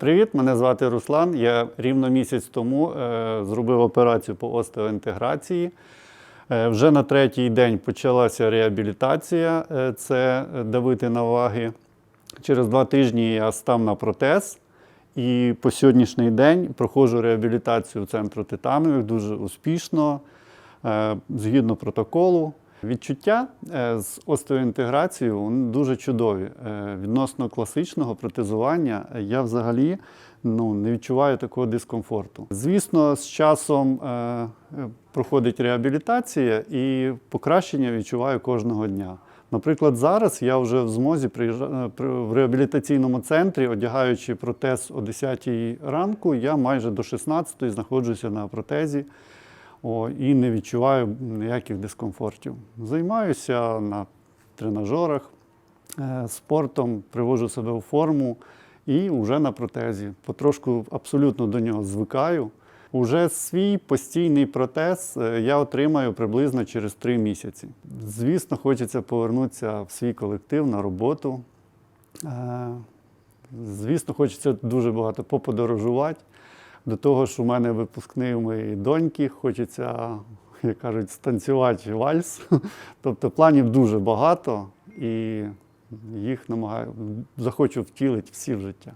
Привіт, мене звати Руслан. Я рівно місяць тому е, зробив операцію по остеоінтеграції. Е, вже на третій день почалася реабілітація, е, це давити на ваги. Через два тижні я став на протез. І по сьогоднішній день проходжу реабілітацію центру титанових дуже успішно, згідно протоколу. Відчуття е, з остеоінтеграцією дуже чудові. Е, Відносно класичного протезування я взагалі ну, не відчуваю такого дискомфорту. Звісно, з часом е, проходить реабілітація і покращення відчуваю кожного дня. Наприклад, зараз я вже в змозі в реабілітаційному центрі, одягаючи протез о 10 ранку, я майже до 16 знаходжуся на протезі о, і не відчуваю ніяких дискомфортів. Займаюся на тренажерах, е, спортом, приводжу себе у форму і вже на протезі. Потрошку абсолютно до нього звикаю. Уже свій постійний протез е, я отримаю приблизно через три місяці. Звісно, хочеться повернутися в свій колектив на роботу. Е, Звісно, хочеться дуже багато поподорожувати. До того ж, у мене випускний у моєї доньки, хочеться, як кажуть, станцювати вальс. Тобто планів дуже багато і їх намагаю, захочу втілити всі в життя.